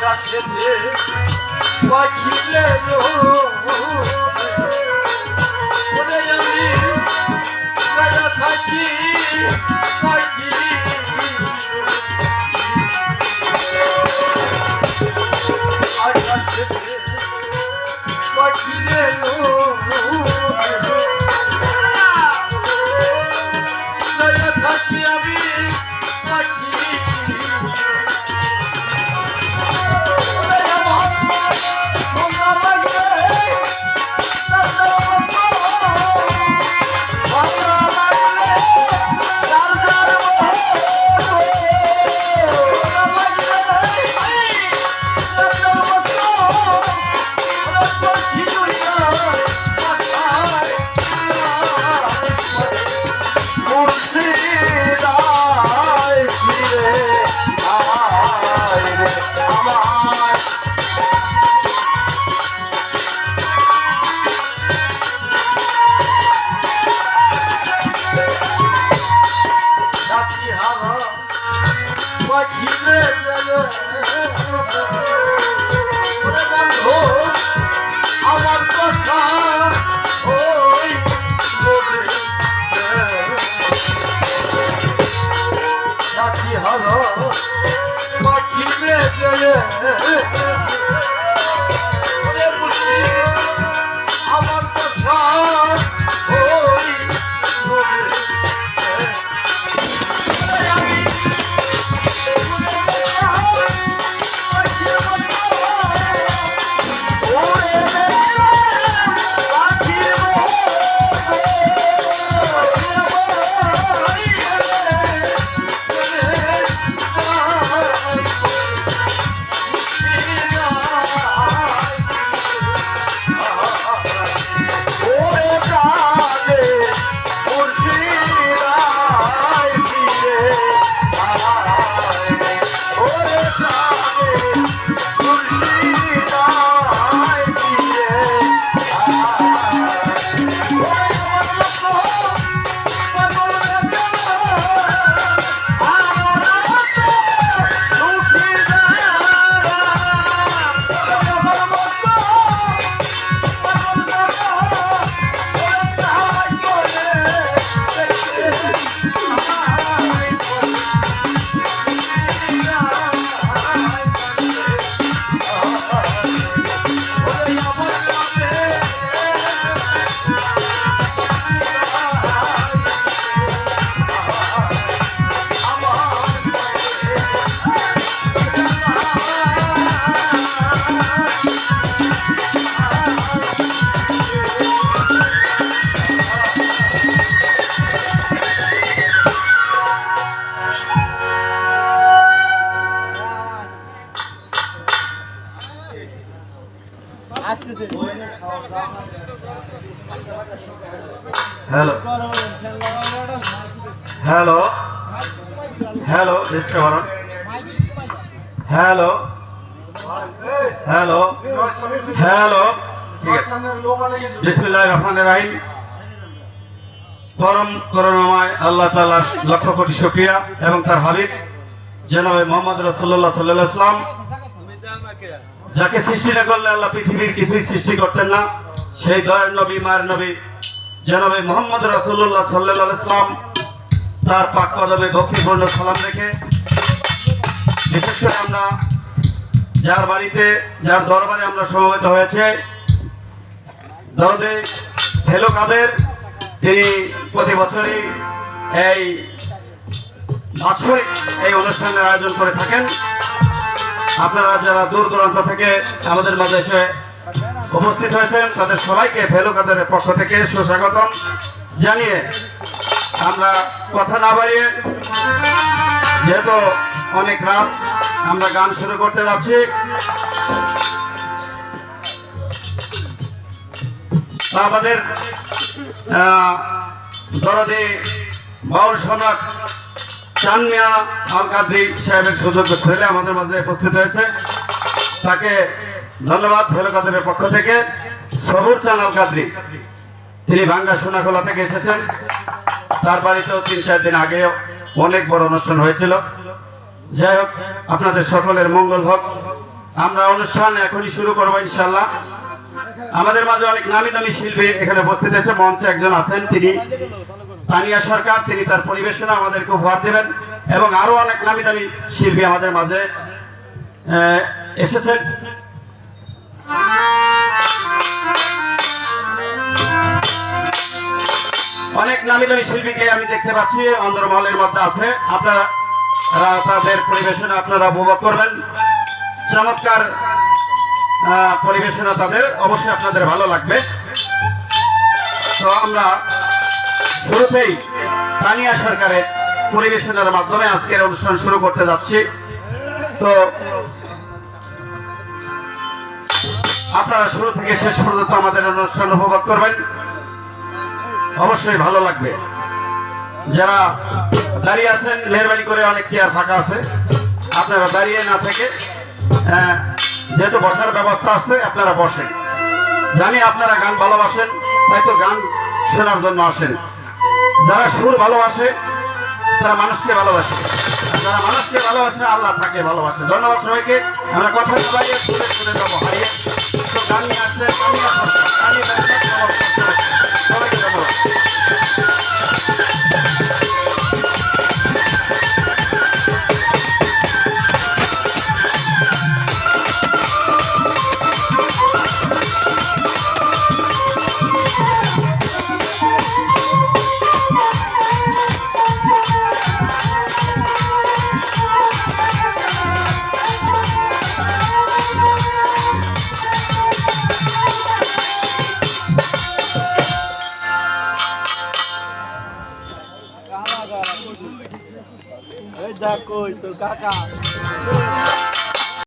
আকাশেতে পাখিলে ওরে hello. Hello. Hello বরণ হ্যালো। হ্যালো। হ্যালো। ঠিক আছে। বিসমিল্লাহ রহমান রাহিম। পরম আল্লাহ তাআলার লক্ষ কোটি শুকরিয়া এবং তার হাবিব, জনাবে মোহাম্মদ রসুল্লাহ সাল্লাহ ইসলাম যাকে সৃষ্টি না করলে আল্লাহ পৃথিবীর কিছুই সৃষ্টি করতেন না। সেই দয়ের নবী, মায়ের নবী, জনাবে মোহাম্মদ রসুল্লাহ সাল্লাহ ইসলাম তার পাক কদমে ভক্তিপূর্ণ সালাম রেখে, বিশেষ করে আমরা যার বাড়িতে, যার দরবারে আমরা সমবেত হয়েছে, দরদে হেলো কাদের, তিনি প্রতি বছরই এই বাৎসরিক এই অনুষ্ঠানের আয়োজন করে থাকেন। আপনারা যারা দূর দূরান্ত থেকে আমাদের মাঝে এসে উপস্থিত হয়েছেন তাদের সবাইকে ভেলু কাদের পক্ষ থেকে সুস্বাগতম জানিয়ে আমরা কথা না বাড়িয়ে, যেহেতু অনেক রাত, আমরা গান শুরু করতে যাচ্ছি। আমাদের দরদি বাউল সম্রাট চানমিয়া আল কাদ্রি সাহেবের সুযোগ্য ছেলে আমাদের মাঝে উপস্থিত হয়েছে। তাকে ধন্যবাদ ভেলো পক্ষ থেকে। সবুজ আল কাদ্রি। তিনি ভাঙ্গা সোনাখোলা থেকে এসেছেন। তার বাড়িতেও তিন চার দিন আগে অনেক বড় অনুষ্ঠান হয়েছিল। যাই হোক, আপনাদের সকলের মঙ্গল হোক। আমরা অনুষ্ঠান এখনই শুরু করব ইনশাল্লাহ আমাদের মাঝে অনেক নামি দামি শিল্পী এখানে উপস্থিত আছে। মঞ্চে একজন আছেন তিনি। তানিয়া সরকার, তিনি তার পরিবেশনা আমাদেরকে উপহার দেবেন। এবং আরও অনেক নামি দামি শিল্পী আমাদের মাঝে এসেছেন। অনেক নামি দামি শিল্পীকে আমি দেখতে পাচ্ছি অন্দরমহলের মধ্যে আছে। আপনারা তাদের পরিবেশনা আপনারা উপভোগ করবেন। চমৎকার পরিবেশনা তাদের। অবশ্যই আপনাদের ভালো লাগবে। তো আমরা শুরুতেই তানিয়া সরকারের পরিবেশনার মাধ্যমে আজকের অনুষ্ঠান শুরু করতে যাচ্ছি। তো আপনারা শুরু থেকে শেষ পর্যন্ত আমাদের অনুষ্ঠান উপভোগ করবেন। অবশ্যই ভালো লাগবে। যারা দাঁড়িয়ে আছেন, মেহরবানি করে অনেক চেয়ার ফাঁকা আছে। আপনারা দাঁড়িয়ে না থেকে যেহেতু বসার ব্যবস্থা আছে, আপনারা বসেন। জানি আপনারা গান ভালোবাসেন, তাই তো গান শোনার জন্য আসেন। যারা সুর ভালোবাসে, তারা মানুষকে ভালোবাসে। যারা মানুষকে ভালোবাসে, আল্লাহ তাকে ভালোবাসে। ধন্যবাদ সবাইকে। আমরা কথা বাড়িয়ে শুনে শুনে যাব, হারিয়ে। তো আসলে নিয়ে আসলে আসছে, সবাইকে ধন্যবাদ। ta cười từ cá cả